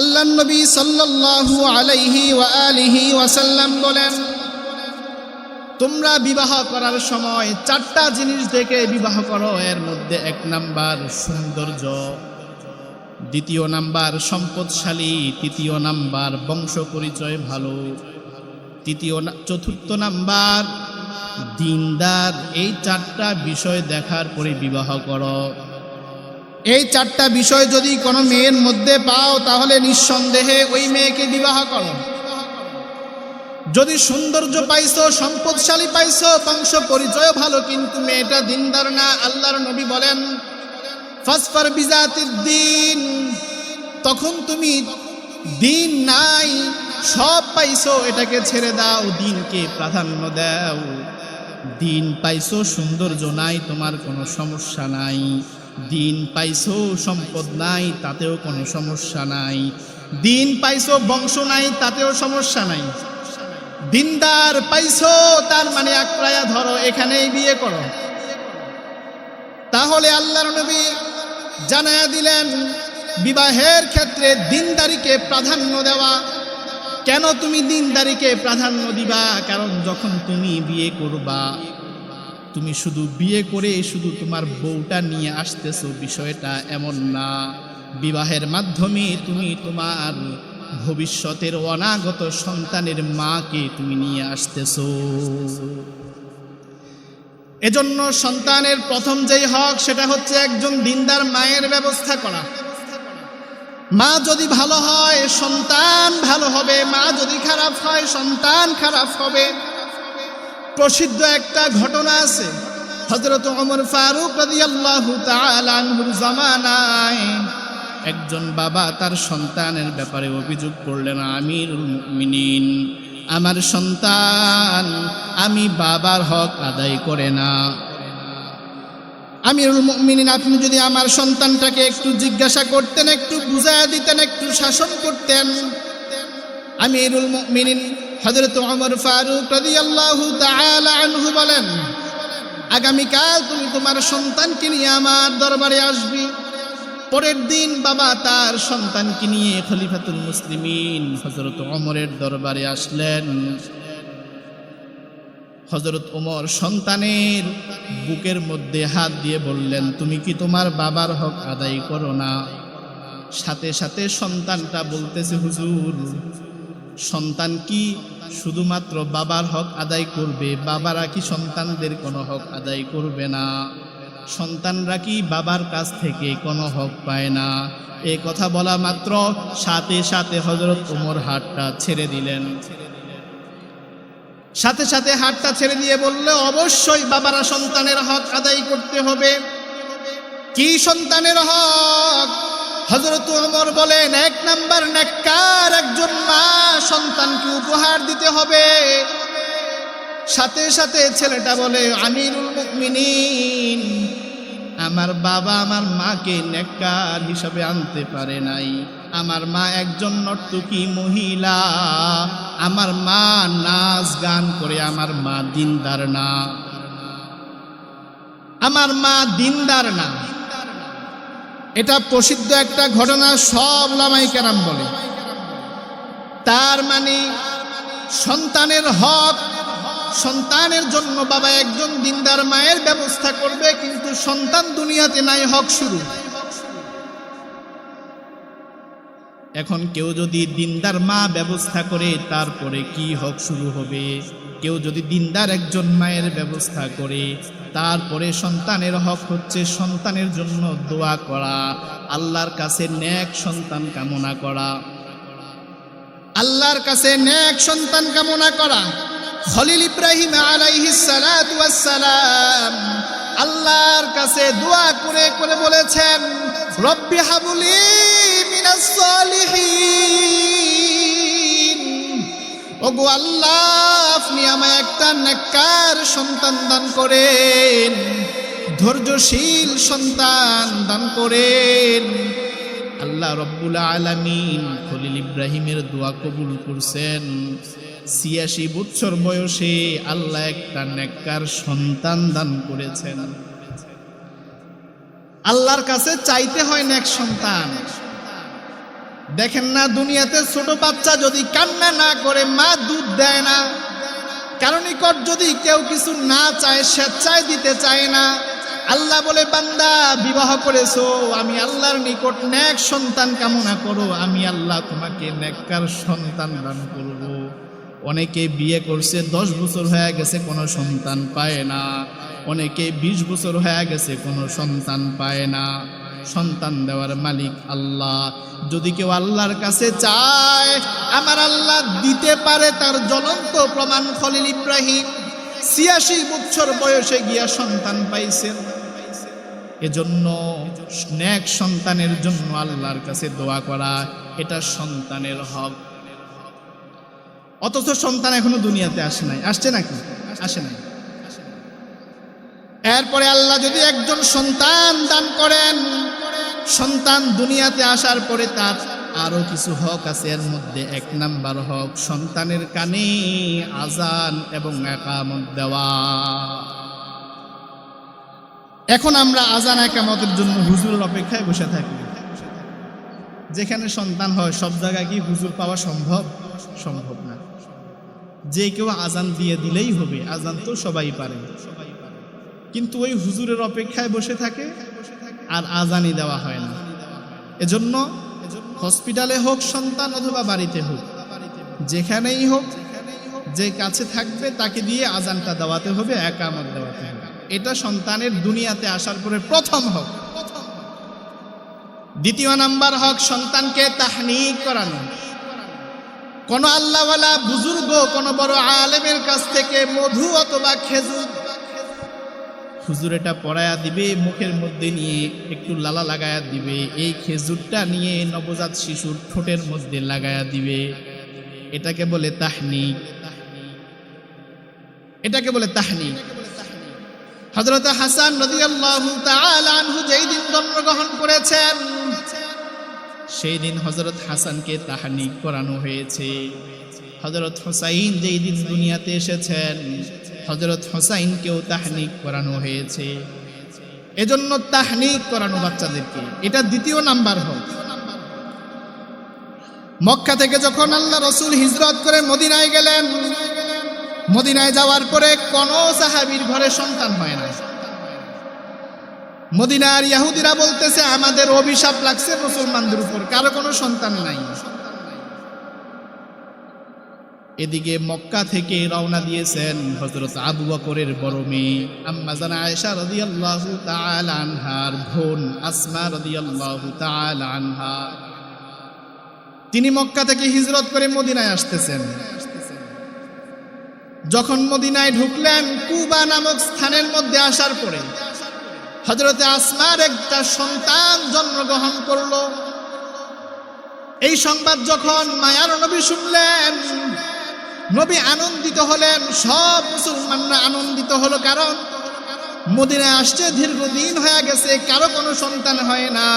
আল্লাহ নবী সাল্লাল্লাহু আলাইহি আলিহি ওয়াসাল্লাম বলেন, তোমরা বিবাহ করার সময় চারটা জিনিস দেখে বিবাহ করো। এর মধ্যে এক নাম্বার সৌন্দর্য, দ্বিতীয় নাম্বার সম্পদশালী, তৃতীয় নাম্বার বংশ পরিচয় ভালো, তৃতীয় চতুর্থ নাম্বার দিনদার। এই চারটা বিষয় দেখার পরে বিবাহ করো। এই চারটা বিষয় যদি কোনো মেয়ের মধ্যে পাও, তাহলে নিঃসন্দেহে ওই মেয়েকে বিবাহ করো। যদি সৌন্দর্য পাইছো, সম্পদশালী পাইছো, বংশ পরিচয় ভালো, কিন্তু মেয়েটা দিনদার না, আল্লাহর নবী বলেন, ফাসফার বিজাতির দিন। তখন তুমি দিন নাই, সব পাইছো, এটাকে ছেড়ে দাও, দিনকে প্রাধান্য দাও। দিন পাইছো, সৌন্দর্য নাই, তোমার কোনো সমস্যা নাই। দিন পাইছো সম্পদ নাই, তাতেও কোনো সমস্যা নাই। দিন পাইছো বংশ নাই, তাতেও সমস্যা নাই। দিনদার পাইছো, তার মানে আক্রায়া ধরো, এখানেই বিয়ে করো। তাহলে আল্লাহর নবী জানায়া দিলেন, বিবাহের ক্ষেত্রে দিনদারিকে প্রাধান্য দেওয়া। কেন তুমি দিনদারিকে প্রাধান্য দিবা? কারণ যখন তুমি বিয়ে করবা। তুমি শুধু বিয়ে করে শুধু তোমার বউটা নিয়ে আসতেছো, বিষয়টা এমন না। বিবাহের মাধ্যমে তুমি তোমার ভবিষ্যতের অনাগত সন্তানের মাকে তুমি নিয়ে আসতেছো। এজন্য সন্তানের প্রথম যেই হক, সেটা হচ্ছে একজন দিনদার মায়ের ব্যবস্থা করা। মা যদি ভালো হয়, সন্তান ভালো হবে। মা যদি খারাপ হয়, সন্তান খারাপ হবে। প্রসিদ্ধ একটা ঘটনা আছে। হজরত অমর ফারুক একজন বাবা তার সন্তানের ব্যাপারে অভিযোগ করলেন, আমিরুল মুমিনিন, আমার সন্তান আমি বাবার হক আদায় করে না। আমিরুল মুমিনিন, আপনি যদি আমার সন্তানটাকে একটু জিজ্ঞাসা করতেন, একটু বুঝাইয়া দিতেন, একটু শাসন করতেন। আমিরুল মুমিনিন হযরত ওমর ফারুক আনহু বলেন, আগামীকাল তুমি তোমার সন্তানকে নিয়ে আমার দরবারে আসবি। পরের দিন বাবা তার সন্তানকে নিয়ে খলিফাতুল মুসলিমিন হযরত ওমরের দরবারে আসলেন। হজরত ওমর সন্তানের বুকের মধ্যে হাত দিয়ে বললেন, তুমি কি তোমার বাবার হক আদায় করো না? সাথে সাথে সন্তানটা বলতেছে, হুজুর সন্তান কি? শুধুমাত্র বাবার হক আদায় করবে, বাবারা কি সন্তানদের কোনো হক আদায় করবে না? সন্তানরা কি বাবার কাছ থেকে কোনো হক পায় না? এ কথা বলা মাত্র সাথে সাথে হজরত ওমর হাতটা ছেড়ে দিলেন। সাথে সাথে হাতটা ছেড়ে দিয়ে বললে, অবশ্যই বাবারা সন্তানের হক আদায় করতে হবে। কি সন্তানের হক? হজরত উমর বলেন, এক নাম্বার মা সন্তানকে উপহার দিতে হবে। সাথে সাথে ছেলেটা বলে, আমিরুল মুমিনিন, আমার বাবা আমার মাকে নেককার হিসাবে আনতে পারে নাই। আমার মা একজন নর্তকী মহিলা। আমার মা নাচ গান করে, আমার মা দিনদার না। আমার মা দিনদার না। এটা প্রসিদ্ধ একটা ঘটনা, সব লামাই কেরাম বলে। তার মানে সন্তানের হক, সন্তানের জন্য বাবা একজন দিনদার মায়ের ব্যবস্থা করবে, কিন্তু সন্তান দুনিয়াতে নাই, হক শুরু। এখন কেউ যদি দিনদার মা ব্যবস্থা করে, তারপরে কি হক শুরু হবে? কেউ যদি দিনদার একজন মায়ের ব্যবস্থা করে, তারপরে সন্তানের হক হচ্ছে সন্তানের জন্য দোয়া করা, আল্লাহর কাছে ন্যাক সন্তান কামনা করা। আল্লাহর কাছে ন্যাক সন্তান কামনা করা। খলিল ইব্রাহিম সালাম আল্লাহর কাছে দোয়া করে করে বলেছেন, রব্বি হাবুলি ওগো আল্লাহ, আপনি আমায় একটা নেককার সন্তান দান করেন, ধৈর্যশীল সন্তান দান করেন। আল্লাহ রব্বুল আলামিন খলিল ইব্রাহিমের দোয়া কবুল করছেন। ছিয়াশি বছর বয়সে আল্লাহ একটা নেককার সন্তান দান করেছেন। আল্লাহর কাছে চাইতে হয় নেক সন্তান। দেখেন না, দুনিয়াতে ছোট বাচ্চা যদি কান্না না করে, মা দুধ দেয় না। কারণ যদি কেউ কিছু না চায়, স্বেচ্ছায় দিতে চায় না আল্লাহ বলে, বান্দা, বিবাহ করেছ, আমি আল্লাহর নিকট নেক সন্তান কামনা করো, আমি আল্লাহ তোমাকে নেককার সন্তান দান করব। অনেকে বিয়ে করছে, দশ বছর হয়ে গেছে, কোনো সন্তান পায় না। অনেকে বিশ বছর হয়ে গেছে, কোনো সন্তান পায় না। সন্তান দেওয়ার মালিক আল্লাহ। যদি কেউ আল্লাহর কাছে চায়, আমার আল্লাহ দিতে পারে তার জ্বলন্ত প্রমাণ খলিল ইব্রাহিম। ছিয়াশি বছর বয়সে গিয়া সন্তান পাইছেন। এজন্য স্নেক সন্তানের জন্য আল্লাহর কাছে দোয়া করা এটা সন্তানের হক। অথচ সন্তান এখনও দুনিয়াতে আসে নাই। আসছে নাকি? আসে নাই। এরপরে আল্লাহ যদি একজন সন্তান দান করেন, সন্তান দুনিয়াতে আসার পরে তার আরও কিছু হক আছে। এর মধ্যে এক নাম্বার হক সন্তানের কানে আজান এবং একামত দেওয়া। এখন আমরা আজান একামতের জন্য হুজুরের অপেক্ষায় বসে থাকি। যেখানে সন্তান হয়, সব জায়গায় কি হুজুর পাওয়া সম্ভব? সম্ভব না। যে কেউ আজান দিয়ে দিলেই হবে, আজান তো সবাই পারে। কিন্তু ওই হুজুরের অপেক্ষায় বসে থাকে আর আজানই দেওয়া হয় না। এজন্য হসপিটালে হোক, সন্তান অথবা বাড়িতে হোক, যেখানেই হোক, যে কাছে থাকবে তাকে দিয়ে আজানটা দেওয়াতে হবে, একামত। এটা সন্তানের দুনিয়াতে আসার পরে প্রথম হক। দ্বিতীয় নাম্বার হক, সন্তানকে তাহনিক করানো। কোন আল্লাহওয়ালা বুজুর্গ, কোন বড় আলেমের কাছ থেকে মধু অথবা খেজুর হুজুর এটা পড়ায়া দিবে, মুখের মধ্যে নিয়ে একটু লালা লাগায়া দিবে, এই খেজুরটা নিয়ে নবজাত শিশুর ঠোঁটের মধ্যে লাগায়া দিবে। এটাকে বলে তাহনিক। এটাকে বলে তাহনিক। হজরত হাসান তাআলা আনহু যেই দিন জন্মগ্রহণ করেছেন, সেই দিন হজরত হাসানকে তাহানিক করানো হয়েছে। হজরত হোসাইন যেই দিন দুনিয়াতে এসেছেন হজরত হোসাইনকেও তাহনিক করানো হয়েছে। এজন্য তাহনিক করানো বাচ্চাদেরকে, এটা দ্বিতীয় নাম্বার হোক। মক্কা থেকে যখন আল্লাহ রসুল হিজরত করে মদিনায় গেলেন মদিনায় যাওয়ার পরে কোন সাহাবীর ঘরে সন্তান হয় না মদিনার ইয়াহুদিরা বলতেছে, আমাদের অভিশাপ লাগছে মুসলমানদের উপর, কারও কোনো সন্তান নাই। এদিকে মক্কা থেকে রওনা দিয়েছেন হজরত আবু বকরের বড় মেয়ে আম্মা জানা আয়েশা রাদিয়াল্লাহু তাআলা আনহার বোন আসমা রাদিয়াল্লাহু তাআলা আনহা। তিনি মক্কা থেকে হিজরত করে মদিনায় আসতেছেন। যখন মদিনায় ঢুকলেন, কুবা নামক স্থানের মধ্যে আসার পরে হজরতে আসমার একটা সন্তান জন্মগ্রহণ করল। এই সংবাদ যখন মায়ার নবী শুনলেন, নবী আনন্দিত হলেন, সব মুসলমানরা আনন্দিত হলো। কারণ মদিনায় আসছে, দীর্ঘদিন হয়ে গেছে, কারও কোনো সন্তান হয় না।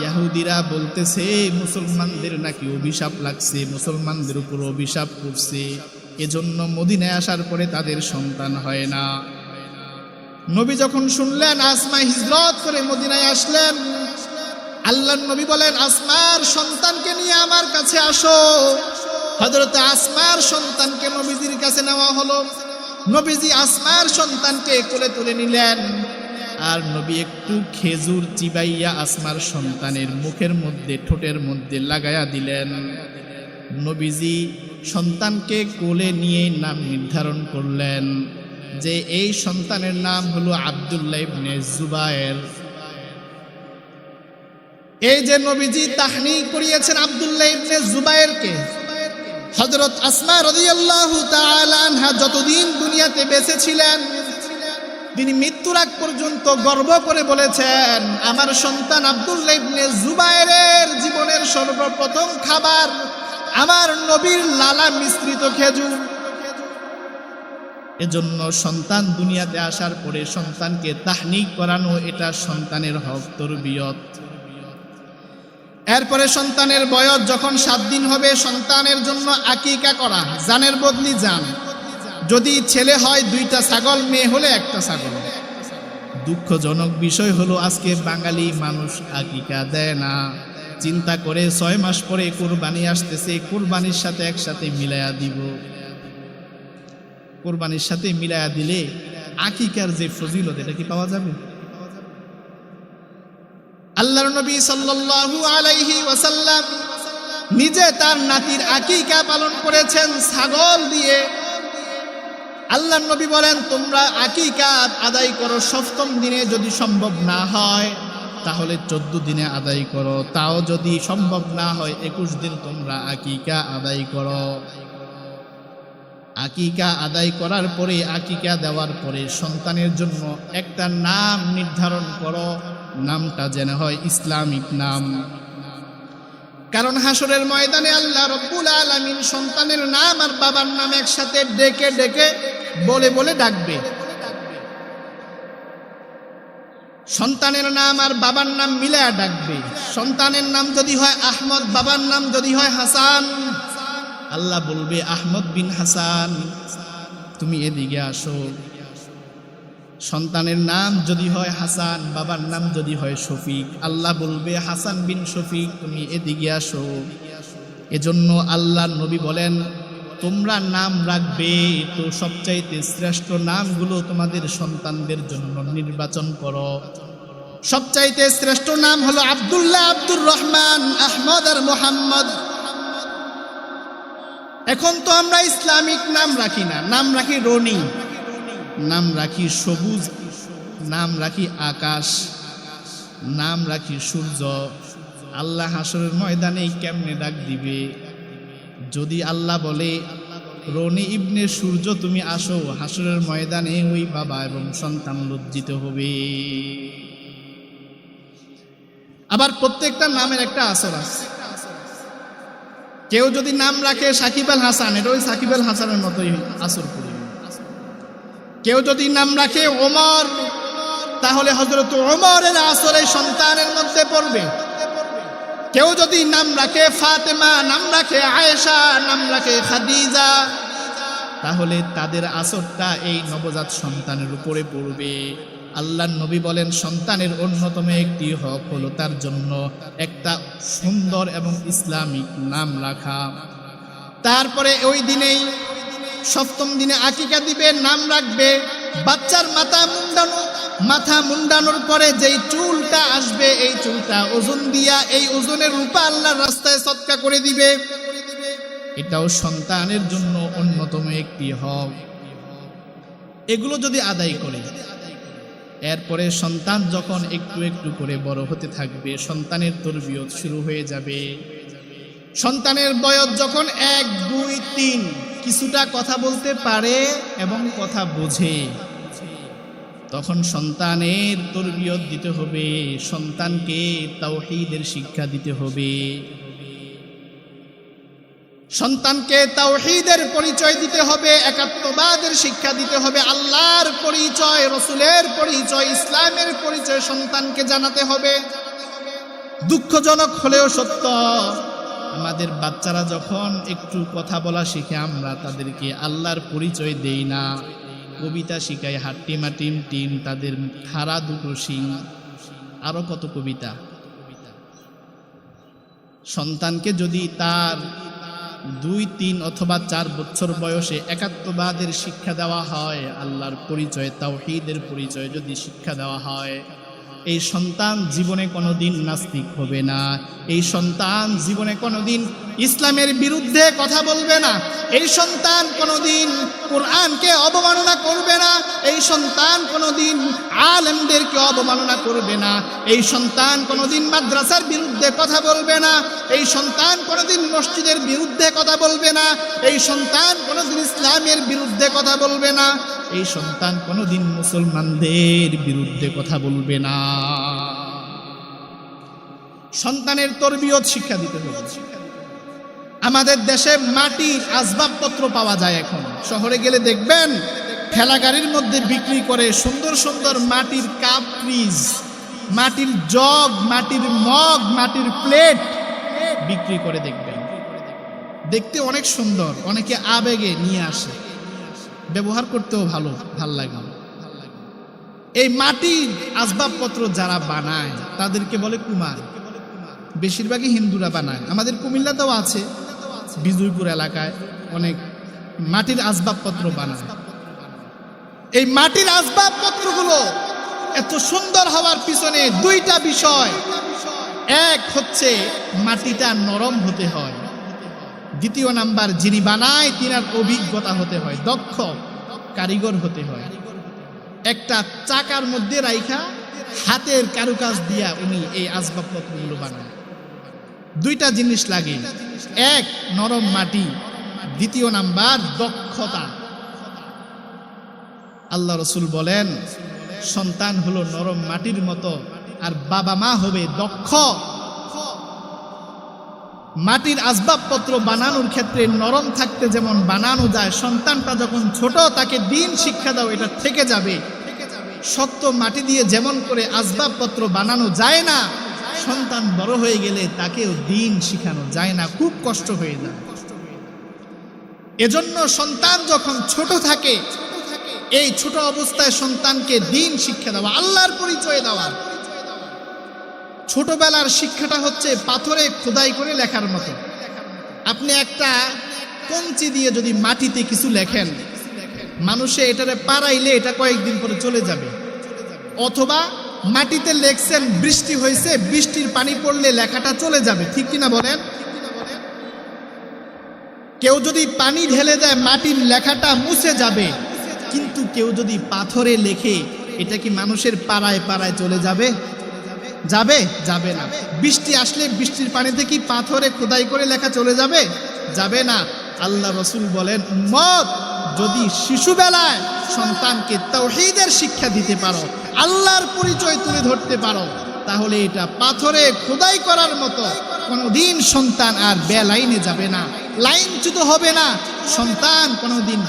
ইয়াহুদিরা বলতেছে, মুসলমানদের নাকি অভিশাপ লাগছে, মুসলমানদের উপর অভিশাপ করছে এজন্য মদিনায় আসার পরে তাদের সন্তান হয় না। নবী যখন শুনলেন, আসমা হিজরত করে মদিনায় আসলেন আল্লাহ নবী বলেন, আসমার সন্তানকে নিয়ে আমার কাছে আসো। হজরত আসমার সন্তানকে নবীজির কাছে নেওয়া হলো। নবীজি আসমার সন্তানকে কোলে তুলে নিলেন। আর নবী একটু খেজুর চিবাইয়া আসমার সন্তানের মুখের মধ্যে, ঠোঁটের মধ্যে লাগায়া দিলেন। নবীজি সন্তানকে কোলে নিয়ে নাম নির্ধারণ করলেন, যে এই সন্তানের নাম হলো আবদুল্লাহ ইবনে জুবায়ের। এই যে নবীজি তাহনি করিয়েছেন আবদুল্লাহ ইবনে জুবায়েরকে, হযরত আসমা রাদিয়াল্লাহু তাআলা আনহা যতদিন দুনিয়াতে বেঁচে ছিলেন তিনি মৃত্যুর আগ পর্যন্ত গর্ব করে বলেছেন, আমার সন্তান আবদুল্লাহ ইবনে জুবায়েরের জীবনের সর্বপ্রথম খাবার আমার নবীর লালা মিশ্রিত খেজুর। এজন্য সন্তান দুনিয়াতে আসার পরে সন্তানকে তাহনিক করানো এটা সন্তানের হক তরবিয়ত। এরপরে সন্তানের বয়স যখন সাত দিন হবে, সন্তানের জন্য আকিকা করা, জানের বদলি জান। যদি ছেলে হয়, দুইটা ছাগল, মেয়ে হলে একটা ছাগল। দুঃখজনক বিষয় হলো, আজকে বাঙালি মানুষ আকিকা দেয় না। চিন্তা করে ছয় মাস পরে কুরবানি আসতেছে, কুরবানির সাথে একসাথে মিলায়া দিব। কোরবানির সাথে মিলায়া দিলে আকিকার যে ফজিলত, এটা কি পাওয়া যাবে? আল্লাহর নবী সাল্লাল্লাহু আলাইহি ওয়াসাল্লাম নিজে তার নাতির আকিকা পালন করেছেন ছাগল দিয়ে। আল্লাহর নবী বলেন, তোমরা আকিকা আদায় করো সপ্তম দিনে যদি সম্ভব না হয়। তাহলে চোদ্দ দিনে আদায় করো। তাও যদি সম্ভব না হয়, একুশ দিন তোমরা আকিকা আদায় করো। আকিকা আদায় করার পরে, আকিকা দেওয়ার পরে সন্তানের জন্য একটা নাম নির্ধারণ করো। নামটা যেন হয় ইসলামিক নাম। কারণ হাসরের ময়দানে আল্লাহ রব্বুল আলামিন সন্তানের নাম আর বাবার নাম একসাথে ডেকে ডেকে বলে বলে ডাকবে। সন্তানের নাম আর বাবার নাম মিলায়া ডাকবে। সন্তানের নাম যদি হয় আহমদ, বাবার নাম যদি হয় হাসান। আল্লাহ বলবে, আহমদ বিন হাসান, তুমি এদিকে আসো। সন্তানের নাম যদি হয় হাসান, বাবার নাম যদি হয় শফিক। আল্লাহ বলবে, হাসান বিন শফিক, তুমি এদিকে আসো। এজন্য আল্লাহ নবী বলেন তোমরা নাম রাখবে, তো সবচাইতে শ্রেষ্ঠ নামগুলো তোমাদের সন্তানদের জন্য নির্বাচন করো। সবচাইতে শ্রেষ্ঠ নাম হলো আব্দুল্লাহ আব্দুর রহমান আহমদ আর মোহাম্মদ। এখন তো আমরা ইসলামিক নাম রাখি না, নাম রাখি রনি, নাম রাখি সবুজ, নাম রাখি আকাশ, নাম রাখি সূর্য। আল্লাহ হাসরের ময়দানে কেমনে ডাক দিবে? যদি আল্লাহ বলে, রনি ইবনে সূর্য, তুমি আসো, হাসরের ময়দানে ওই বাবা এবং সন্তান লজ্জিত হবে। আবার প্রত্যেকটা নামের একটা আসর আছে। কেউ যদি নাম রাখে সাকিব আল হাসান, এটা ওই সাকিব আল হাসানের মতোই আসর করবে কেউ যদি নাম রাখে ওমর, তাহলে হজরত ওমরের আসরে সন্তানের মধ্যে পড়বে। কেউ যদি নাম রাখে ফাতেমা, নাম রাখে আয়েশা, নাম রাখে খাদিজা, তাহলে তাদের আসরটা এই নবজাত সন্তানের উপরে পড়বে। আল্লাহ নবী বলেন, সন্তানের অন্যতম একটি হক হলো তার জন্য একটা সুন্দর এবং ইসলামিক নাম রাখা। তারপরে ওই দিনেই সপ্তম দিনে আকিকা দিবে, নাম রাখবে। বাচ্চার মাথা মুন্ডানো, মাথা মুন্ডানোর পরে যেই চুলটা আসবে, এই চুলটা ওজন দিয়া এই ওজনের রূপা আল্লাহর রাস্তায় সৎকা করে দিবে। এটাও সন্তানের জন্য অন্যতম একটি হক। এগুলো যদি আদায় করে, এরপরে সন্তান যখন একটু একটু করে বড় হতে থাকবে, সন্তানের তরবিয়ত শুরু হয়ে যাবে। সন্তানের বয়স যখন এক, দুই, তিন কিছুটা কথা বলতে পারে এবং কথা বোঝে। তখন সন্তানের তরবিয়ত দিতে হবে, সন্তানকে তাওহীদের শিক্ষা দিতে হবে। সন্তানকে তাওহীদের পরিচয় দিতে হবে, একাত্মবাদের শিক্ষা দিতে হবে, আল্লাহর পরিচয়, রসুলের পরিচয়, ইসলামের পরিচয় সন্তানকে জানাতে হবে। দুঃখজনক হলেও সত্য আমাদের বাচ্চারা যখন একটু কথা বলা শিখে, আমরা তাদেরকে আল্লাহর পরিচয় দেই না। কবিতা শিখাই হাট্টিমা টিম টিম, তাদের খারা দুটো শিং। আরও কত কবিতা। সন্তানকে যদি তার দুই, তিন অথবা চার বছর বয়সে একাত্মবাদের শিক্ষা দেওয়া হয়, আল্লাহর পরিচয়, তাওহীদের পরিচয় যদি শিক্ষা দেওয়া হয় এই সন্তান জীবনে কোনোদিন নাস্তিক হবে না। এই সন্তান জীবনে কোনোদিন ইসলামের বিরুদ্ধে কথা বলবে না। এই সন্তান কোনোদিন কোরআনকে অবমাননা করবে না। এই সন্তান কোনোদিন আলেমদেরকে অবমাননা করবে না। এই সন্তান কোনোদিন মাদ্রাসার বিরুদ্ধে কথা বলবে না। এই সন্তান কোনোদিন মসজিদের বিরুদ্ধে কথা বলবে না। এই সন্তান কোনোদিন ইসলামের বিরুদ্ধে কথা বলবে না। এই সন্তান কোনোদিন মুসলমানদের বিরুদ্ধে কথা বলবে না। সন্তানের তরবিয়ত শিক্ষা দিতে হবে আমাদের দেশে মাটির আসবাবপত্র পাওয়া যায় এখন। শহরে গেলে দেখবেন ঠেলা গাড়ির মধ্যে বিক্রি করে সুন্দর সুন্দর মাটির কাপ ফ্রিজ, মাটির জগ, মাটির মগ, মাটির প্লেট বিক্রি করে দেখবেন। দেখতে অনেক সুন্দর, অনেকে আবেগে নিয়ে আসে। ব্যবহার করতেও ভালো, ভালো লাগে। এই মাটির আসবাবপত্র যারা বানায়, তাদেরকে বলে কুমার। বেশিরভাগই হিন্দুরা বানায়। আমাদের কুমিল্লাতেও আছে। বিজয়পুর এলাকায় অনেক মাটির আসবাবপত্র বানায়। এই মাটির আসবাবপত্রগুলো এত সুন্দর হওয়ার পিছনে দুইটা বিষয়। এক হচ্ছে মাটিটা নরম হতে হয়। দ্বিতীয় নাম্বার, যিনি বানায়, তিনার অভিজ্ঞতা হতে হয়, দক্ষ, কারিগর হতে হয়। একটা চাকার মধ্যে রাইখা, হাতের কারুকাজ দিয়া উনি এই আসবাবপত্রগুলো বানায়। দুইটা জিনিস লাগে। এক, নরম মাটি। দ্বিতীয় নাম্বার, দক্ষতা। আল্লাহ রসুল বলেন, সন্তান হলো নরম মাটির মতো, আর বাবা মা হবে দক্ষ। মাটির আসবাবপত্র বানানোর ক্ষেত্রে নরম থাকতে যেমন বানানো যায়, সন্তানটা যখন ছোট, তাকে দিন শিক্ষা দাও, এটা থেকে যাবে। শক্ত মাটি দিয়ে যেমন করে আসবাবপত্র বানানো যায় না, সন্তান বড় হয়ে গেলে তাকেও দিন শিখানো যায় না, খুব কষ্ট হয়ে যায়। এজন্য সন্তান যখন ছোট থাকে, এই ছোট অবস্থায় সন্তানকে দিন শিক্ষা দেওয়া, আল্লাহর পরিচয় দেওয়া ছোটবেলার শিক্ষাটা হচ্ছে পাথরে খোদাই করে লেখার মতো। আপনি একটা কঞ্চি দিয়ে যদি মাটিতে কিছু লেখেন, মানুষে এটারে পারাইলে এটা কয়েকদিন পরে চলে যাবে। অথবা মাটিতে লেখছেন, বৃষ্টি হয়েছে, বৃষ্টির পানি পড়লে লেখাটা চলে যাবে। ঠিক কিনা বলেন? কেউ যদি পানি ঢেলে দেয়, মাটির লেখাটা মুছে যাবে। কিন্তু কেউ যদি পাথরে লেখে, এটা কি মানুষের পাড়ায় পাড়ায় চলে যাবে? যাবে? যাবে না। বৃষ্টি আসলে বৃষ্টির পানিতে কি পাথরে খোদাই করে লেখা চলে যাবে? যাবে না। আল্লাহ রসুল বলেন মত যদি শিশুবেলায় সন্তানকে তৌহিদের শিক্ষা দিতে পারো, আল্লাহর পরিচয় তুলে ধরতে পারো, তাহলে এটা পাথরে খোদাই করার মতো কোনোদিন সন্তান আর বেলাইনে যাবে না। লাইনচ্যুত হবে না। সন্তান কোনোদিন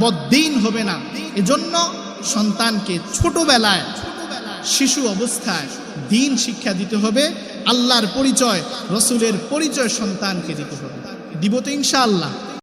বদ্দিন হবে না। এজন্য সন্তানকে ছোটবেলায় শিশু অবস্থায় দিন শিক্ষা দিতে হবে, আল্লাহর পরিচয়, রসুলের পরিচয় সন্তানকে দিতে হবে। দিব তো ইনশাআল্লাহ।